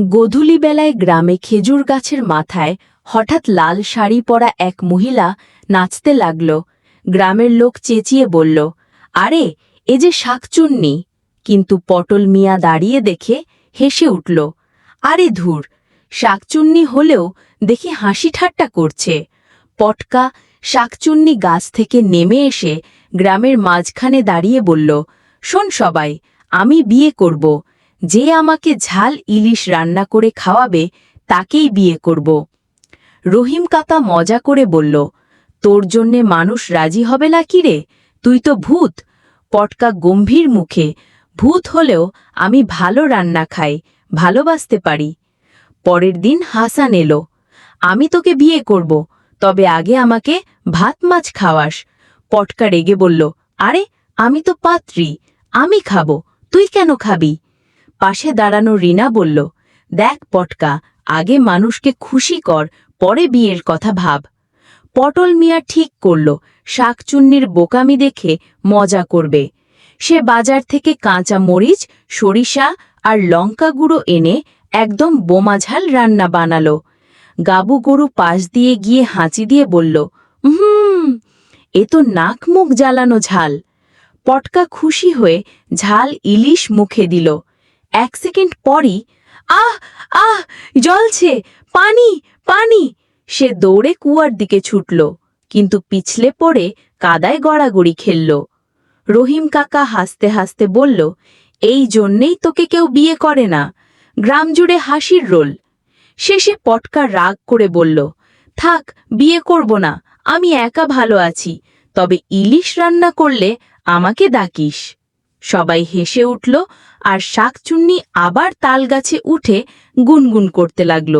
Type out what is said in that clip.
গোধূলি বেলায় গ্রামে খেজুর গাছের মাথায় হঠাৎ লাল শাড়ি পরা এক মহিলা নাচতে লাগল। গ্রামের লোক চেঁচিয়ে বলল, আরে, এ যে শাকচুন্নি। কিন্তু পটল মিয়া দাঁড়িয়ে দেখে হেসে উঠল, আরে ধুর, শাকচুন্নি হলেও দেখি হাসি ঠাট্টা করছে। পটকা শাকচুন্নি গাছ থেকে নেমে এসে গ্রামের মাঝখানে দাঁড়িয়ে বলল, শোন সবাই, আমি বিয়ে করব। যে আমাকে ঝাল ইলিশ রান্না করে খাওয়াবে, তাকেই বিয়ে করব। রহিম কাকা মজা করে বলল, তোর জন্যে মানুষ রাজি হবে না কি রে? তুই তো ভূত। পটকা গম্ভীর মুখে, ভূত হলেও আমি ভালো রান্না খাই, ভালোবাসতে পারি। পরের দিন হাসান এলো, আমি তোকে বিয়ে করব, তবে আগে আমাকে ভাত মাছ খাওয়াস। পটকা রেগে বলল, আরে, আমি তো পাত্রী, আমি খাব, তুই কেন খাবি? পাশে দাঁড়ানো রিনা বলল, দেখ পটকা, আগে মানুষকে খুশি কর, পরে বিয়ের কথা ভাব। পটল মিয়া ঠিক করল, শাকচুন্নির বোকামি দেখে মজা করবে। সে বাজার থেকে কাঁচা মরিচ, সরিষা আর লঙ্কা গুঁড়ো এনে একদম বোমাঝাল রান্না বানালো। গাবু গরু পাশ দিয়ে গিয়ে হাঁচি দিয়ে বলল হুম এ তো নাক মুখ জ্বালানো ঝাল। পটকা খুশি হয়ে ঝাল ইলিশ মুখে দিল। এক সেকেন্ড পরই, আহ আহ জলছে পানি পানি। সে দৌড়ে কুয়ার দিকে ছুটল, কিন্তু পিছলে পড়ে কাদায় গড়াগড়ি খেলল। রহিম কাকা হাসতে হাসতে বলল, এই জন্যেই তোকে কেউ বিয়ে করে না। গ্রাম জুড়ে হাসির রোল। শেষে পটকা রাগ করে বলল, থাক, বিয়ে করব না, আমি একা ভালো আছি, তবে ইলিশ রান্না করলে আমাকে ডাকিস। সবাই হেসে উঠল আর শাকচুন্নি আবার তালগাছে উঠে গুনগুন করতে লাগল।